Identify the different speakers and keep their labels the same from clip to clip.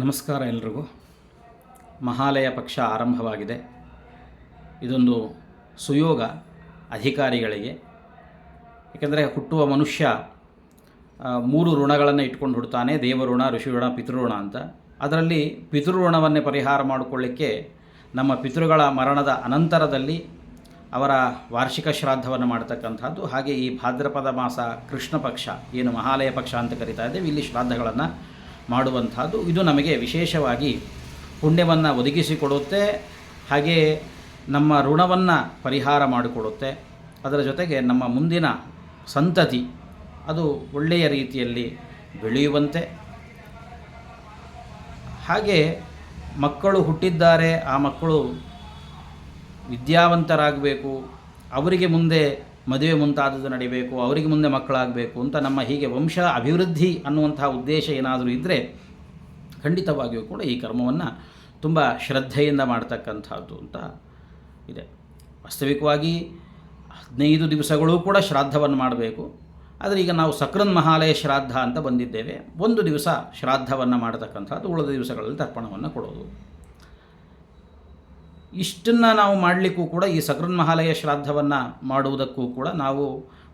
Speaker 1: ನಮಸ್ಕಾರ ಎಲ್ರಿಗೂ. ಮಹಾಲಯ ಪಕ್ಷ ಆರಂಭವಾಗಿದೆ. ಇದೊಂದು ಸುಯೋಗ ಅಧಿಕಾರಿಗಳಿಗೆ. ಏಕೆಂದರೆ ಹುಟ್ಟುವ ಮನುಷ್ಯ ಮೂರು ಋಣಗಳನ್ನು ಇಟ್ಕೊಂಡು ಹುಡ್ತಾನೆ, ದೇವಋಣ, ಋಷಿಋಣ, ಪಿತೃಋಣ ಅಂತ. ಅದರಲ್ಲಿ ಪಿತೃಋಣವನ್ನೇ ಪರಿಹಾರ ಮಾಡಿಕೊಳ್ಳಿಕ್ಕೆ ನಮ್ಮ ಪಿತೃಗಳ ಮರಣದ ಅನಂತರದಲ್ಲಿ ಅವರ ವಾರ್ಷಿಕ ಶ್ರಾದ್ದವನ್ನು ಮಾಡ್ತಕ್ಕಂಥದ್ದು. ಹಾಗೆ ಈ ಭಾದ್ರಪದ ಮಾಸ ಕೃಷ್ಣ ಪಕ್ಷ, ಏನು ಮಹಾಲಯ ಪಕ್ಷ ಅಂತ ಕರಿತಾ ಇದ್ದೇವೆ, ಇಲ್ಲಿ ಶ್ರಾದ್ದಗಳನ್ನು ಮಾಡುವಂಥದ್ದು. ಇದು ನಮಗೆ ವಿಶೇಷವಾಗಿ ಪುಣ್ಯವನ್ನು ಒದಗಿಸಿಕೊಡುತ್ತೆ. ಹಾಗೆ ನಮ್ಮ ಋಣವನ್ನು ಪರಿಹಾರ ಮಾಡಿಕೊಡುತ್ತೆ. ಅದರ ಜೊತೆಗೆ ನಮ್ಮ ಮುಂದಿನ ಸಂತತಿ, ಅದು ಒಳ್ಳೆಯ ರೀತಿಯಲ್ಲಿ ಬೆಳೆಯುವಂತೆ. ಹಾಗೆ ಮಕ್ಕಳು ಹುಟ್ಟಿದ್ದಾರೆ, ಆ ಮಕ್ಕಳು ವಿದ್ಯಾವಂತರಾಗಬೇಕು. ಅವರಿಗೆ ಮುಂದೆ ಮದುವೆ ಮುಂತಾದದ್ದು ನಡಿಬೇಕು, ಅವರಿಗೆ ಮುಂದೆ ಮಕ್ಕಳಾಗಬೇಕು ಅಂತ ನಮ್ಮ ಹೀಗೆ ವಂಶ ಅಭಿವೃದ್ಧಿ ಅನ್ನುವಂತಹ ಉದ್ದೇಶ ಏನಾದರೂ ಇದ್ದರೆ ಖಂಡಿತವಾಗಿಯೂ ಕೂಡ ಈ ಕರ್ಮವನ್ನು ತುಂಬ ಶ್ರದ್ಧೆಯಿಂದ ಮಾಡ್ತಕ್ಕಂಥದ್ದು ಅಂತ ಇದೆ. ವಾಸ್ತವಿಕವಾಗಿ ಹದಿನೈದು ದಿವಸಗಳೂ ಕೂಡ ಶ್ರಾದ್ದವನ್ನು ಮಾಡಬೇಕು. ಆದರೆ ಈಗ ನಾವು ಸಕ್ರನ್ ಮಹಾಲಯ ಶ್ರಾದ್ದ ಅಂತ ಬಂದಿದ್ದೇವೆ. ಒಂದು ದಿವಸ ಶ್ರಾದ್ದವನ್ನು ಮಾಡತಕ್ಕಂಥದ್ದು ಉಳಿದ ದಿವಸಗಳಲ್ಲಿ ತರ್ಪಣವನ್ನು ಕೊಡೋದು. ಇಷ್ಟನ್ನು ನಾವು ಮಾಡಲಿಕ್ಕೂ ಕೂಡ ಈ ಸಕ್ರನ್ ಮಹಾಲಯ ಶ್ರಾದ್ದವನ್ನು ಮಾಡುವುದಕ್ಕೂ ಕೂಡ ನಾವು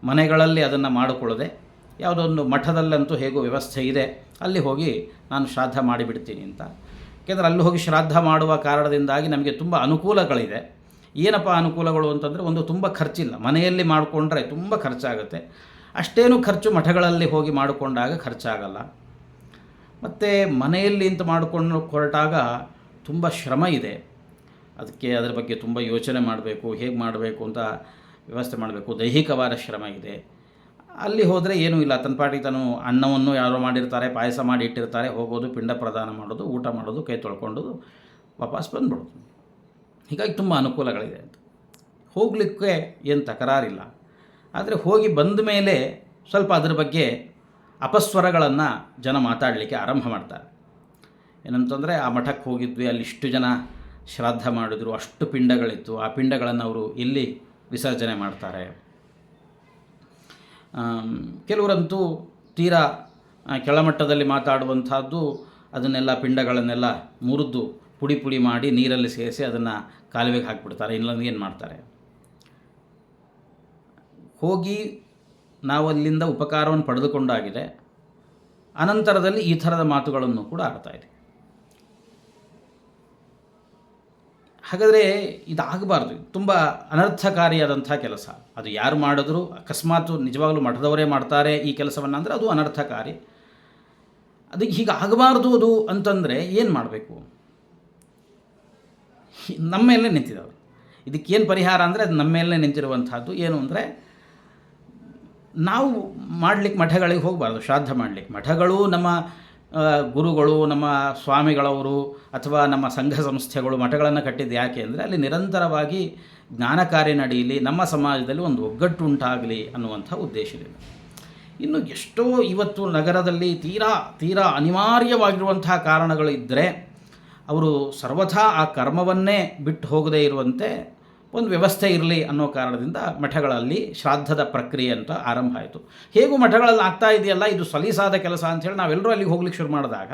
Speaker 1: ಮನೆಗಳಲ್ಲಿ ಅದನ್ನು ಮಾಡಿಕೊಳ್ಳದೆ ಯಾವುದೊಂದು ಮಠದಲ್ಲಂತೂ ಹೇಗೋ ವ್ಯವಸ್ಥೆ ಇದೆ, ಅಲ್ಲಿ ಹೋಗಿ ನಾನು ಶ್ರಾದ್ದ ಮಾಡಿಬಿಡ್ತೀನಿ ಅಂತ. ಯಾಕೆಂದರೆ ಅಲ್ಲಿ ಹೋಗಿ ಶ್ರಾದ್ದ ಮಾಡುವ ಕಾರಣದಿಂದಾಗಿ ನಮಗೆ ತುಂಬ ಅನುಕೂಲಗಳಿದೆ. ಏನಪ್ಪ ಅನುಕೂಲಗಳು ಅಂತಂದರೆ ಒಂದು ತುಂಬ ಖರ್ಚಿಲ್ಲ. ಮನೆಯಲ್ಲಿ ಮಾಡಿಕೊಂಡ್ರೆ ತುಂಬ ಖರ್ಚಾಗುತ್ತೆ. ಅಷ್ಟೇನು ಖರ್ಚು ಮಠಗಳಲ್ಲಿ ಹೋಗಿ ಮಾಡಿಕೊಂಡಾಗ ಖರ್ಚಾಗಲ್ಲ. ಮತ್ತು ಮನೆಯಲ್ಲಿ ಅಂತ ಮಾಡಿಕೊಂಡು ಹೊರಟಾಗ ತುಂಬ ಶ್ರಮ ಇದೆ. ಅದಕ್ಕೆ ಅದರ ಬಗ್ಗೆ ತುಂಬ ಯೋಚನೆ ಮಾಡಬೇಕು, ಹೇಗೆ ಮಾಡಬೇಕು ಅಂತ ವ್ಯವಸ್ಥೆ ಮಾಡಬೇಕು. ದೈಹಿಕವಾದ ಶ್ರಮ ಇದೆ. ಅಲ್ಲಿ ಹೋದರೆ ಏನೂ ಇಲ್ಲ. ತನ್ನ ಪಾಟಿಗೆ ತಾನು ಅನ್ನವನ್ನು ಯಾರೋ ಮಾಡಿರ್ತಾರೆ, ಪಾಯಸ ಮಾಡಿ ಇಟ್ಟಿರ್ತಾರೆ, ಹೋಗೋದು, ಪಿಂಡ ಪ್ರದಾನ ಮಾಡೋದು, ಊಟ ಮಾಡೋದು, ಕೈ ತೊಳ್ಕೊಂಡು ವಾಪಸ್ ಬಂದ್ಬಿಡೋದು. ಹೀಗಾಗಿ ತುಂಬ ಅನುಕೂಲಗಳಿದೆ ಅಂತ. ಹೋಗಲಿಕ್ಕೆ ಏನು ತಕರಾರಿಲ್ಲ. ಆದರೆ ಹೋಗಿ ಬಂದ ಮೇಲೆ ಸ್ವಲ್ಪ ಅದರ ಬಗ್ಗೆ ಅಪಸ್ವರಗಳನ್ನು ಜನ ಮಾತಾಡಲಿಕ್ಕೆ ಆರಂಭ ಮಾಡ್ತಾರೆ. ಏನಂತಂದರೆ, ಆ ಮಠಕ್ಕೆ ಹೋಗಿದ್ವಿ, ಅಲ್ಲಿ ಇಷ್ಟು ಜನ ಶ್ರಾದ್ದ ಮಾಡಿದ್ರು, ಅಷ್ಟು ಪಿಂಡಗಳಿತ್ತು. ಆ ಪಿಂಡಗಳನ್ನು ಅವರು ಇಲ್ಲಿ ವಿಸರ್ಜನೆ ಮಾಡ್ತಾರೆ. ಕೆಲವರಂತೂ ತೀರಾ ಕೆಳಮಟ್ಟದಲ್ಲಿ ಮಾತಾಡುವಂಥದ್ದು ಅದನ್ನೆಲ್ಲ ಪಿಂಡಗಳನ್ನೆಲ್ಲ ಮುರಿದು ಪುಡಿ ಪುಡಿ ಮಾಡಿ ನೀರಲ್ಲಿ ಸೇರಿಸಿ ಅದನ್ನು ಕಾಲುವೆಗೆ ಹಾಕಿಬಿಡ್ತಾರೆ. ಇಲ್ಲ ಏನು ಮಾಡ್ತಾರೆ? ಹೋಗಿ ನಾವು ಅಲ್ಲಿಂದ ಉಪಕಾರವನ್ನು ಪಡೆದುಕೊಂಡಾಗಿದೆ. ಅನಂತರದಲ್ಲಿ ಈ ಥರದ ಮಾತುಗಳನ್ನು ಕೂಡ ಆಡ್ತಾ ಹಾಗಾದರೆ ಇದಾಗಬಾರ್ದು. ತುಂಬ ಅನರ್ಥಕಾರಿಯಾದಂಥ ಕೆಲಸ. ಅದು ಯಾರು ಮಾಡಿದ್ರು, ಅಕಸ್ಮಾತ್ ನಿಜವಾಗಲೂ ಮಠದವರೇ ಮಾಡ್ತಾರೆ ಈ ಕೆಲಸವನ್ನು ಅಂದರೆ ಅದು ಅನರ್ಥಕಾರಿ. ಅದಕ್ಕೆ ಹೀಗೆ ಆಗಬಾರ್ದು ಅದು ಅಂತಂದರೆ ಏನು ಮಾಡಬೇಕು? ನಮ್ಮ ಮೇಲೆ ನಿಂತಿದ್ದಾವೆ ಇದಕ್ಕೇನು ಪರಿಹಾರ ಅಂದರೆ ಅದು ನಮ್ಮ ಮೇಲೆ ನಿಂತಿರುವಂಥದ್ದು ಏನು ಅಂದರೆ ನಾವು ಮಾಡಲಿಕ್ಕೆ ಮಠಗಳಿಗೆ ಹೋಗಬಾರ್ದು, ಶ್ರಾದ್ದ ಮಾಡಲಿಕ್ಕೆ. ಮಠಗಳು ನಮ್ಮ ಗುರುಗಳು, ನಮ್ಮ ಸ್ವಾಮಿಗಳವರು ಅಥವಾ ನಮ್ಮ ಸಂಘ ಸಂಸ್ಥೆಗಳು ಮಠಗಳನ್ನು ಕಟ್ಟಿದ್ದು ಯಾಕೆ ಅಂದರೆ ಅಲ್ಲಿ ನಿರಂತರವಾಗಿ ಜ್ಞಾನ ಕಾರ್ಯ ನಡೆಯಲಿ ನಮ್ಮ ಸಮಾಜದಲ್ಲಿ ಒಂದು ಒಗ್ಗಟ್ಟು ಉಂಟಾಗಲಿ ಅನ್ನುವಂಥ ಉದ್ದೇಶದಿಂದ. ಇನ್ನು ಎಷ್ಟೋ ಇವತ್ತು ನಗರದಲ್ಲಿ ತೀರಾ ತೀರಾ ಅನಿವಾರ್ಯವಾಗಿರುವಂತಹ ಕಾರಣಗಳು ಇದ್ದರೆ ಅವರು ಸರ್ವಥಾ ಆ ಕರ್ಮವನ್ನೇ ಬಿಟ್ಟು ಹೋಗದೇ ಇರುವಂತೆ ಒಂದು ವ್ಯವಸ್ಥೆ ಇರಲಿ ಅನ್ನೋ ಕಾರಣದಿಂದ ಮಠಗಳಲ್ಲಿ ಶ್ರಾದ್ದದ ಪ್ರಕ್ರಿಯೆ ಅಂತ ಆರಂಭ ಆಯಿತು. ಹೇಗೂ ಮಠಗಳಲ್ಲಿ ಆಗ್ತಾ ಇದೆಯಲ್ಲ, ಇದು ಸಲೀಸಾದ ಕೆಲಸ ಅಂಥೇಳಿ ನಾವೆಲ್ಲರೂ ಅಲ್ಲಿಗೆ ಹೋಗ್ಲಿಕ್ಕೆ ಶುರು ಮಾಡಿದಾಗ,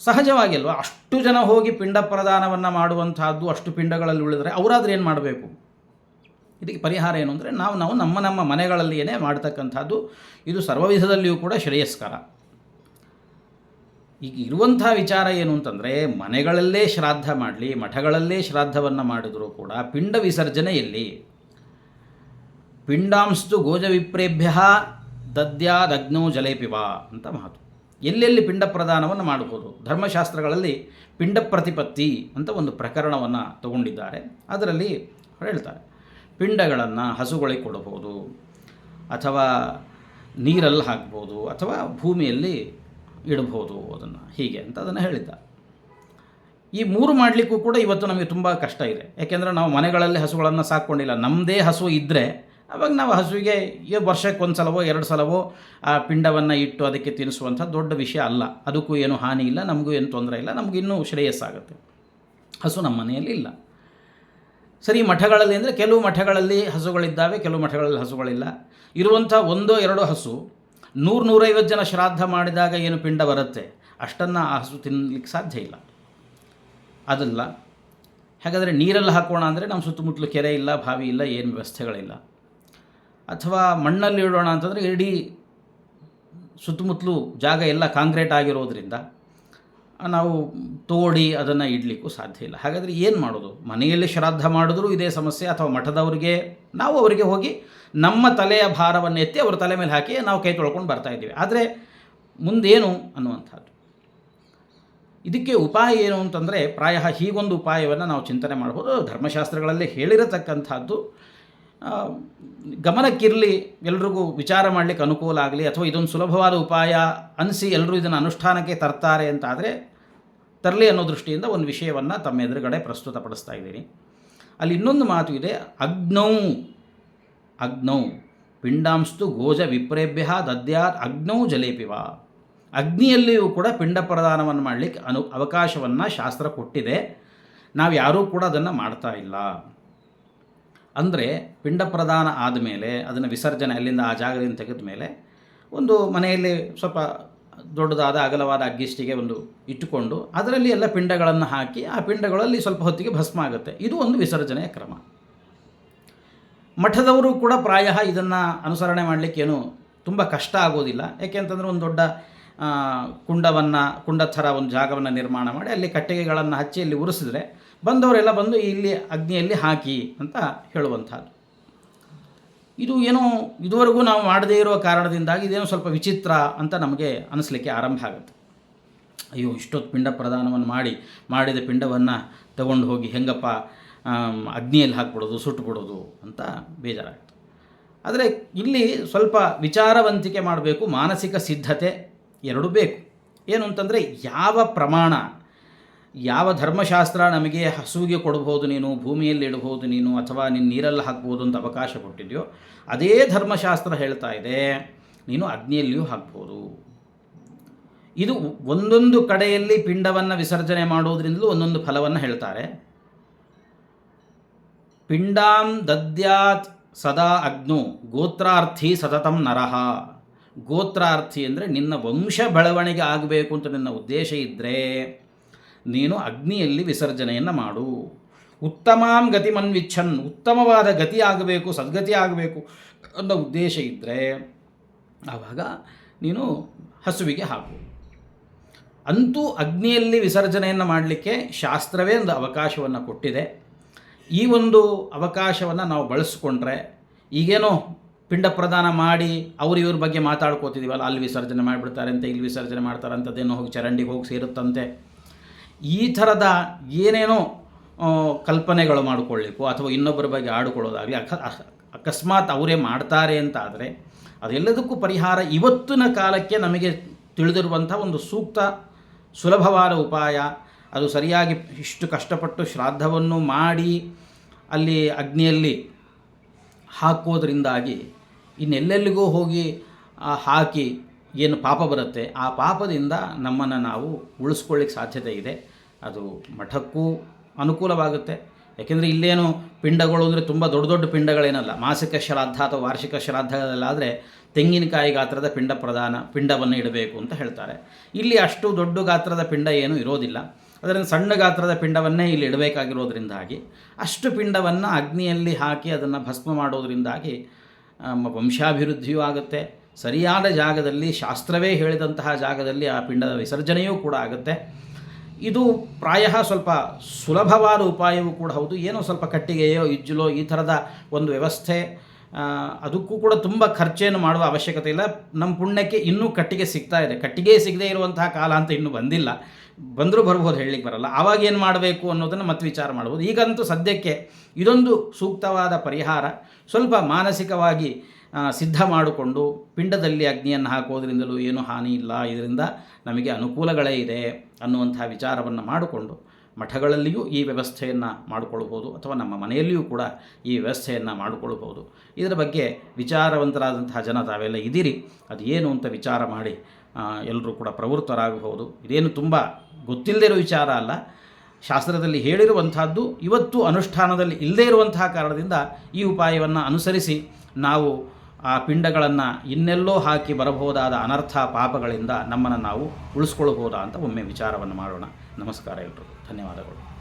Speaker 1: ಸಹಜವಾಗಿ ಅಲ್ವಾ, ಅಷ್ಟು ಜನ ಹೋಗಿ ಪಿಂಡ ಪ್ರದಾನವನ್ನು ಮಾಡುವಂತಹದ್ದು ಅಷ್ಟು ಪಿಂಡಗಳಲ್ಲಿ ಉಳಿದರೆ ಅವರಾದ್ರೆ ಏನು ಮಾಡಬೇಕು? ಇದಕ್ಕೆ ಪರಿಹಾರ ಏನು ಅಂದರೆ, ನಾವು ನಾವು ನಮ್ಮ ನಮ್ಮ ಮನೆಗಳಲ್ಲಿಯೇ ಮಾಡ್ತಕ್ಕಂಥದ್ದು, ಇದು ಸರ್ವವಿಧದಲ್ಲಿಯೂ ಕೂಡ ಶ್ರೇಯಸ್ಕರ. ಈಗ ಇರುವಂಥ ವಿಚಾರ ಏನು ಅಂತಂದರೆ, ಮನೆಗಳಲ್ಲೇ ಶ್ರಾದ್ದ ಮಾಡಲಿ, ಮಠಗಳಲ್ಲೇ ಶ್ರಾದ್ದವನ್ನು ಮಾಡಿದರೂ ಕೂಡ ಪಿಂಡ ವಿಸರ್ಜನೆಯಲ್ಲಿ ಪಿಂಡಾಂಸ್ತು ಗೋಜವಿಪ್ರೇಭ್ಯ ದದ್ಯಾದಗ್ನೋ ಜಲೇಪಿವಾ ಅಂತ ಮಾತು ಎಲ್ಲೆಲ್ಲಿ ಪಿಂಡ ಪ್ರದಾನವನ್ನು ಮಾಡಬಹುದು ಧರ್ಮಶಾಸ್ತ್ರಗಳಲ್ಲಿ ಪಿಂಡ ಪ್ರತಿಪತ್ತಿ ಅಂತ ಒಂದು ಪ್ರಕರಣವನ್ನು ತಗೊಂಡಿದ್ದಾರೆ. ಅದರಲ್ಲಿ ಹೇಳ್ತಾರೆ, ಪಿಂಡಗಳನ್ನು ಹಸುಗಳಿಗೆ ಕೊಡಬಹುದು, ಅಥವಾ ನೀರಲ್ಲಿ ಹಾಕ್ಬೋದು, ಅಥವಾ ಭೂಮಿಯಲ್ಲಿ ಇಡಬಹುದು ಅದನ್ನು. ಹೀಗೆ ಅಂತ ಅದನ್ನು ಹೇಳಿದ್ದ. ಈ ಮೂರು ಮಾಡಲಿಕ್ಕೂ ಕೂಡ ಇವತ್ತು ನಮಗೆ ತುಂಬ ಕಷ್ಟ ಇದೆ. ಯಾಕೆಂದರೆ ನಾವು ಮನೆಗಳಲ್ಲಿ ಹಸುಗಳನ್ನು ಸಾಕ್ಕೊಂಡಿಲ್ಲ. ನಮ್ಮದೇ ಹಸು ಇದ್ದರೆ ಅವಾಗ ನಾವು ಹಸುವಿಗೆ ಈ ವರ್ಷಕ್ಕೆ ಒಂದು ಸಲವೋ, ಎರಡು ಸಲವೋ ಆ ಪಿಂಡವನ್ನು ಇಟ್ಟು ಅದಕ್ಕೆ ತಿನ್ನಿಸುವಂಥ ದೊಡ್ಡ ವಿಷಯ ಅಲ್ಲ. ಅದಕ್ಕೂ ಏನು ಹಾನಿ ಇಲ್ಲ, ನಮಗೂ ಏನು ತೊಂದರೆ ಇಲ್ಲ, ನಮಗೂ ಇನ್ನೂ ಶ್ರೇಯಸ್ಸಾಗುತ್ತೆ. ಹಸು ನಮ್ಮ ಮನೆಯಲ್ಲಿ ಇಲ್ಲ. ಸರಿ ಮಠಗಳಲ್ಲಿ ಅಂದರೆ ಕೆಲವು ಮಠಗಳಲ್ಲಿ ಹಸುಗಳಿದ್ದಾವೆ, ಕೆಲವು ಮಠಗಳಲ್ಲಿ ಹಸುಗಳಿಲ್ಲ. ಇರುವಂಥ ಒಂದೋ, ಎರಡೋ ಹಸು ನೂರು ನೂರೈವತ್ತು ಜನ ಶ್ರಾದ್ದ ಮಾಡಿದಾಗ ಏನು ಪಿಂಡ ಬರುತ್ತೆ? ಅಷ್ಟನ್ನು ಆ ಹಸು ತಿನ್ನಲಿಕ್ಕೆ ಸಾಧ್ಯ ಇಲ್ಲ. ಅದಲ್ಲ, ಹಾಗಾದರೆ ನೀರಲ್ಲಿ ಹಾಕೋಣ ಅಂದರೆ ನಮ್ಮ ಸುತ್ತಮುತ್ತಲು ಕೆರೆ ಇಲ್ಲ, ಬಾವಿ ಇಲ್ಲ, ಏನು ವ್ಯವಸ್ಥೆಗಳಿಲ್ಲ. ಅಥವಾ ಮಣ್ಣಲ್ಲಿ ಇಡೋಣ ಅಂತಂದರೆ ಇಡೀ ಸುತ್ತಮುತ್ತಲು ಜಾಗ ಎಲ್ಲ ಕಾಂಕ್ರೀಟ್ ಆಗಿರೋದ್ರಿಂದ ನಾವು ತೋಡಿ ಅದನ್ನು ಇಡಲಿಕ್ಕೂ ಸಾಧ್ಯ ಇಲ್ಲ. ಹಾಗಾದರೆ ಏನು ಮಾಡೋದು? ಮನೆಯಲ್ಲಿ ಶ್ರಾದ್ದ ಮಾಡಿದ್ರೂ ಇದೇ ಸಮಸ್ಯೆ ಅಥವಾ ಮಠದವರಿಗೆ ನಾವು ಅವರಿಗೆ ಹೋಗಿ ನಮ್ಮ ತಲೆಯ ಭಾರವನ್ನು ಎತ್ತಿ ಅವರ ತಲೆ ಮೇಲೆ ಹಾಕಿ ನಾವು ಕೈ ತೊಳ್ಕೊಂಡು ಬರ್ತಾ ಇದ್ದೀವಿ. ಆದರೆ ಮುಂದೇನು ಅನ್ನುವಂಥದ್ದು? ಇದಕ್ಕೆ ಉಪಾಯ ಏನು ಅಂತಂದರೆ ಪ್ರಾಯ ಹೀಗೊಂದು ಉಪಾಯವನ್ನು ನಾವು ಚಿಂತನೆ ಮಾಡ್ಬೋದು. ಧರ್ಮಶಾಸ್ತ್ರಗಳಲ್ಲಿ ಹೇಳಿರತಕ್ಕಂಥದ್ದು ಗಮನಕ್ಕಿರಲಿ, ಎಲ್ರಿಗೂ ವಿಚಾರ ಮಾಡಲಿಕ್ಕೆ ಅನುಕೂಲ ಆಗಲಿ, ಅಥವಾ ಇದೊಂದು ಸುಲಭವಾದ ಉಪಾಯ ಅನಿಸಿ ಎಲ್ಲರೂ ಇದನ್ನು ಅನುಷ್ಠಾನಕ್ಕೆ ತರ್ತಾರೆ ಅಂತಾದರೆ ತರಲಿ ಅನ್ನೋ ದೃಷ್ಟಿಯಿಂದ ಒಂದು ವಿಷಯವನ್ನು ತಮ್ಮ ಎದುರುಗಡೆ ಪ್ರಸ್ತುತಪಡಿಸ್ತಾ ಇದ್ದೀನಿ. ಅಲ್ಲಿ ಇನ್ನೊಂದು ಮಾತು ಇದೆ, ಅಗ್ನೌ. ಅಗ್ನೌ. ಪಿಂಡಾಂಸ್ತು ಗೋಜ ವಿಪ್ರೇಭ್ಯ ದದ್ಯಾತ್ ಅಗ್ನೌ ಜಲೇಪಿವ ಅಗ್ನಿಯಲ್ಲಿಯೂ ಕೂಡ ಪಿಂಡ ಪ್ರದಾನವನ್ನು ಮಾಡಲಿಕ್ಕೆ ಅನು, ಅವಕಾಶವನ್ನು ಶಾಸ್ತ್ರ ಕೊಟ್ಟಿದೆ. ನಾವು ಯಾರೂ ಕೂಡ ಅದನ್ನು ಮಾಡ್ತಾ ಇಲ್ಲ. ಅಂದರೆ ಪಿಂಡ ಪ್ರದಾನ ಆದಮೇಲೆ ಅದನ್ನು ವಿಸರ್ಜನೆ ಅಲ್ಲಿಂದ ಆ ಜಾಗದಿಂದ ತೆಗೆದ ಮೇಲೆ ಒಂದು ಮನೆಯಲ್ಲಿ ಸ್ವಲ್ಪ ದೊಡ್ಡದಾದ ಅಗಲವಾದ ಅಗ್ಗಿಷ್ಟಿಗೆ ಒಂದು ಇಟ್ಟುಕೊಂಡು ಅದರಲ್ಲಿ ಎಲ್ಲ ಪಿಂಡಗಳನ್ನು ಹಾಕಿ ಆ ಪಿಂಡಗಳಲ್ಲಿ ಸ್ವಲ್ಪ ಹೊತ್ತಿಗೆ ಭಸ್ಮ ಆಗುತ್ತೆ. ಇದು ಒಂದು ವಿಸರ್ಜನೆಯ ಕ್ರಮ. ಮಠದವರು ಕೂಡ ಪ್ರಾಯ ಇದನ್ನು ಅನುಸರಣೆ ಮಾಡಲಿಕ್ಕೇನು ತುಂಬ ಕಷ್ಟ ಆಗೋದಿಲ್ಲ. ಯಾಕೆಂತಂದರೆ ಒಂದು ದೊಡ್ಡ ಕುಂಡವನ್ನು ಕುಂಡ ಥರ ಒಂದು ಜಾಗವನ್ನು ನಿರ್ಮಾಣ ಮಾಡಿ ಅಲ್ಲಿ ಕಟ್ಟಿಗೆಗಳನ್ನು ಹಚ್ಚಿ ಅಲ್ಲಿ ಉರಿಸಿದ್ರೆ ಬಂದವರೆಲ್ಲ ಬಂದು ಇಲ್ಲಿ ಅಗ್ನಿಯಲ್ಲಿ ಹಾಕಿ ಅಂತ ಹೇಳುವಂಥದ್ದು. ಇದು ಏನೋ ಇದುವರೆಗೂ ನಾವು ಮಾಡದೇ ಇರುವ ಕಾರಣದಿಂದಾಗಿ ಇದೇನೋ ಸ್ವಲ್ಪ ವಿಚಿತ್ರ ಅಂತ ನಮಗೆ ಅನಿಸ್ಲಿಕ್ಕೆ ಆರಂಭ ಆಗುತ್ತೆ. ಅಯ್ಯೋ, ಇಷ್ಟೊತ್ತು ಪಿಂಡ ಪ್ರದಾನವನ್ನು ಮಾಡಿ, ಮಾಡಿದ ಪಿಂಡವನ್ನು ತಗೊಂಡು ಹೋಗಿ ಹೆಂಗಪ್ಪ ಅಗ್ನಿಯಲ್ಲಿ ಹಾಕ್ಬಿಡೋದು, ಸುಟ್ಟುಬಿಡೋದು ಅಂತ ಬೇಜಾರಾಗ್ತದೆ. ಆದರೆ ಇಲ್ಲಿ ಸ್ವಲ್ಪ ವಿಚಾರವಂತಿಕೆ ಮಾಡಬೇಕು, ಮಾನಸಿಕ ಸಿದ್ಧತೆ ಎರಡೂ ಬೇಕು. ಏನು ಅಂತಂದರೆ ಯಾವ ಪ್ರಮಾಣ ಯಾವ ಧರ್ಮಶಾಸ್ತ್ರ ನಮಗೆ ಹಸುವಿಗೆ ಕೊಡ್ಬೋದು ನೀನು, ಭೂಮಿಯಲ್ಲಿ ಇಡಬಹುದು ನೀನು, ಅಥವಾ ನೀನು ನೀರಲ್ಲಿ ಹಾಕ್ಬೋದು ಅಂತ ಅವಕಾಶ ಕೊಟ್ಟಿದೆಯೋ, ಅದೇ ಧರ್ಮಶಾಸ್ತ್ರ ಹೇಳ್ತಾ ಇದೆ, ನೀನು ಅಗ್ನಿಯಲ್ಲಿಯೂ ಹಾಕ್ಬೋದು. ಇದು ಒಂದೊಂದು ಕಡೆಯಲ್ಲಿ ಪಿಂಡವನ್ನು ವಿಸರ್ಜನೆ ಮಾಡೋದ್ರಿಂದಲೂ ಒಂದೊಂದು ಫಲವನ್ನು ಹೇಳ್ತಾರೆ. ಪಿಂಡಾಂ ದದ್ಯಾತ್ ಸದಾ ಅಗ್ನು, ಗೋತ್ರಾರ್ಥಿ ಸತತಂ ನರಹ ಗೋತ್ರಾರ್ಥಿ ಅಂದರೆ ನಿನ್ನ ವಂಶ ಬೆಳವಣಿಗೆ ಆಗಬೇಕು ಅಂತ ನಿನ್ನ ಉದ್ದೇಶ ಇದ್ದರೆ ನೀನು ಅಗ್ನಿಯಲ್ಲಿ ವಿಸರ್ಜನೆಯನ್ನು ಮಾಡು. ಉತ್ತಮಾಂ ಗತಿ ಮನ್ವಿಚ್ಛನ್ ಉತ್ತಮವಾದ ಗತಿ ಆಗಬೇಕು, ಸದ್ಗತಿ ಆಗಬೇಕು ಅನ್ನೋ ಉದ್ದೇಶ ಇದ್ದರೆ ಆವಾಗ ನೀನು ಹಸುವಿಗೆ ಹಾಕು. ಅಂತೂ ಅಗ್ನಿಯಲ್ಲಿ ವಿಸರ್ಜನೆಯನ್ನು ಮಾಡಲಿಕ್ಕೆ ಶಾಸ್ತ್ರವೇ ಒಂದು ಅವಕಾಶವನ್ನು ಕೊಟ್ಟಿದೆ. ಈ ಒಂದು ಅವಕಾಶವನ್ನು ನಾವು ಬಳಸಿಕೊಂಡ್ರೆ ಈಗೇನೋ ಪಿಂಡ ಪ್ರದಾನ ಮಾಡಿ ಅವ್ರು ಇವ್ರ ಬಗ್ಗೆ ಮಾತಾಡ್ಕೋತಿದ್ದೀವಲ್ಲ ಅಲ್ಲಿ ವಿಸರ್ಜನೆ ಮಾಡಿಬಿಡ್ತಾರೆ ಅಂತ, ಇಲ್ಲಿ ವಿಸರ್ಜನೆ ಮಾಡ್ತಾರೆ ಅಂತದೇನೋ ಹೋಗಿ ಚರಂಡಿಗೆ ಹೋಗಿ ಸೇರುತ್ತಂತೆ. ಈ ಥರದ ಏನೇನೋ ಕಲ್ಪನೆಗಳು ಮಾಡಿಕೊಳ್ಳಿಕ್ಕೋ ಅಥವಾ ಇನ್ನೊಬ್ಬರ ಬಗ್ಗೆ ಆಡಿಕೊಳ್ಳೋದಾಗಲಿ ಅಕ, ಅಕ- ಅಕಸ್ಮಾತ್ ಅವರೇ ಮಾಡ್ತಾರೆ ಅಂತ ಆದರೆ ಅದೆಲ್ಲದಕ್ಕೂ ಪರಿಹಾರ ಇವತ್ತಿನ ಕಾಲಕ್ಕೆ ನಮಗೆ ತಿಳಿದಿರುವಂಥ ಒಂದು ಸೂಕ್ತ, ಸುಲಭವಾದ ಉಪಾಯ. ಅದು ಸರಿಯಾಗಿ ಇಷ್ಟು ಕಷ್ಟಪಟ್ಟು ಶ್ರಾದ್ದವನ್ನು ಮಾಡಿ ಅಲ್ಲಿ ಅಗ್ನಿಯಲ್ಲಿ ಹಾಕೋದ್ರಿಂದಾಗಿ ಇನ್ನೆಲ್ಲೆಲ್ಲಿಗೂ ಹೋಗಿ ಹಾಕಿ ಏನು ಪಾಪ ಬರುತ್ತೆ, ಆ ಪಾಪದಿಂದ ನಮ್ಮನ್ನು ನಾವು ಉಳಿಸ್ಕೊಳ್ಳಿಕ್ಕೆ ಸಾಧ್ಯತೆ ಇದೆ. ಅದು ಮಠಕ್ಕೂ ಅನುಕೂಲವಾಗುತ್ತೆ. ಯಾಕೆಂದರೆ ಇಲ್ಲೇನು ಪಿಂಡಗಳು ಅಂದರೆ ತುಂಬ ದೊಡ್ಡ ದೊಡ್ಡ ಪಿಂಡಗಳೇನಲ್ಲ, ಮಾಸಿಕ ಶ್ರಾದ್ದ ಅಥವಾ ವಾರ್ಷಿಕ ಶ್ರಾದ್ದಗಳಲ್ಲಾದರೆ ತೆಂಗಿನಕಾಯಿ ಗಾತ್ರದ ಪಿಂಡ ಪ್ರದಾನ ಪಿಂಡವನ್ನು ಇಡಬೇಕು ಅಂತ ಹೇಳ್ತಾರೆ. ಇಲ್ಲಿ ಅಷ್ಟು ದೊಡ್ಡ ಗಾತ್ರದ ಪಿಂಡ ಏನೂ ಇರೋದಿಲ್ಲ. ಅದರಿಂದ ಸಣ್ಣ ಗಾತ್ರದ ಪಿಂಡವನ್ನೇ ಇಲ್ಲಿ ಇಡಬೇಕಾಗಿರೋದ್ರಿಂದಾಗಿ, ಅಷ್ಟು ಪಿಂಡವನ್ನು ಅಗ್ನಿಯಲ್ಲಿ ಹಾಕಿ ಅದನ್ನು ಭಸ್ಮ ಮಾಡೋದರಿಂದಾಗಿ ವಂಶಾಭಿವೃದ್ಧಿಯೂ ಆಗುತ್ತೆ. ಸರಿಯಾದ ಜಾಗದಲ್ಲಿ, ಶಾಸ್ತ್ರವೇ ಹೇಳಿದಂತಹ ಜಾಗದಲ್ಲಿ ಆ ಪಿಂಡದ ವಿಸರ್ಜನೆಯೂ ಕೂಡ ಆಗುತ್ತೆ. ಇದು ಪ್ರಾಯ ಸ್ವಲ್ಪ ಸುಲಭವಾದ ಉಪಾಯವೂ ಕೂಡ ಹೌದು. ಏನೋ ಸ್ವಲ್ಪ ಕಟ್ಟಿಗೆಯೋ, ಇಜ್ಜಲೋ ಈ ಥರದ ಒಂದು ವ್ಯವಸ್ಥೆ ಅದಕ್ಕೂ ಕೂಡ ತುಂಬ ಖರ್ಚೇನು ಮಾಡುವ ಅವಶ್ಯಕತೆ ಇಲ್ಲ. ನಮ್ಮ ಪುಣ್ಯಕ್ಕೆ ಇನ್ನೂ ಕಟ್ಟಿಗೆ ಸಿಗ್ತಾ ಇದೆ. ಕಟ್ಟಿಗೆ ಸಿಗದೇ ಇರುವಂತಹ ಕಾಲ ಅಂತ ಇನ್ನೂ ಬಂದಿಲ್ಲ. ಬಂದರೂ ಬರ್ಬೋದು ಹೇಳಲಿಕ್ಕೆ ಬರಲ್ಲ. ಆವಾಗ ಏನು ಮಾಡಬೇಕು ಅನ್ನೋದನ್ನು ಮತ್ತೆ ವಿಚಾರ ಮಾಡ್ಬೋದು. ಈಗಂತೂ ಸದ್ಯಕ್ಕೆ ಇದೊಂದು ಸೂಕ್ತವಾದ ಪರಿಹಾರ. ಸ್ವಲ್ಪ ಮಾನಸಿಕವಾಗಿ ಸಿದ್ಧ ಮಾಡಿಕೊಂಡು ಪಿಂಡದಲ್ಲಿ ಅಗ್ನಿಯನ್ನು ಹಾಕೋದ್ರಿಂದಲೂ ಏನೂ ಹಾನಿ ಇಲ್ಲ. ಇದರಿಂದ ನಮಗೆ ಅನುಕೂಲಗಳೇ ಇದೆ ಅನ್ನುವಂಥ ವಿಚಾರವನ್ನು ಮಾಡಿಕೊಂಡು ಮಠಗಳಲ್ಲಿಯೂ ಈ ವ್ಯವಸ್ಥೆಯನ್ನು ಮಾಡಿಕೊಳ್ಬೋದು ಅಥವಾ ನಮ್ಮ ಮನೆಯಲ್ಲಿಯೂ ಕೂಡ ಈ ವ್ಯವಸ್ಥೆಯನ್ನು ಮಾಡಿಕೊಳ್ಬೋದು ಇದರ ಬಗ್ಗೆ ವಿಚಾರವಂತರಾದಂತಹ ಜನ ತಾವೆಲ್ಲ ಇದ್ದೀರಿ. ಅದು ಏನು ಅಂತ ವಿಚಾರ ಮಾಡಿ ಎಲ್ಲರೂ ಕೂಡ ಪ್ರವೃತ್ತರಾಗಬಹುದು. ಇದೇನು ತುಂಬ ಗೊತ್ತಿಲ್ಲದೇ ಇರೋ ವಿಚಾರ ಅಲ್ಲ. ಶಾಸ್ತ್ರದಲ್ಲಿ ಹೇಳಿರುವಂಥದ್ದು ಇವತ್ತು ಅನುಷ್ಠಾನದಲ್ಲಿ ಇಲ್ಲದೇ ಇರುವಂತಹ ಕಾರಣದಿಂದ ಈ ಉಪಾಯವನ್ನು ಅನುಸರಿಸಿ ನಾವು ಆ ಪಿಂಡಗಳನ್ನು ಇನ್ನೆಲ್ಲೋ ಹಾಕಿ ಬರಬಹುದಾದ ಅನರ್ಥ ಪಾಪಗಳಿಂದ ನಮ್ಮನ್ನು ನಾವು ಉಳಿಸ್ಕೊಳ್ಬೋದಾ ಅಂತ ಒಮ್ಮೆ ವಿಚಾರವನ್ನು ಮಾಡೋಣ. ನಮಸ್ಕಾರ ಎಲ್ರಿಗೂ. ಧನ್ಯವಾದಗಳು.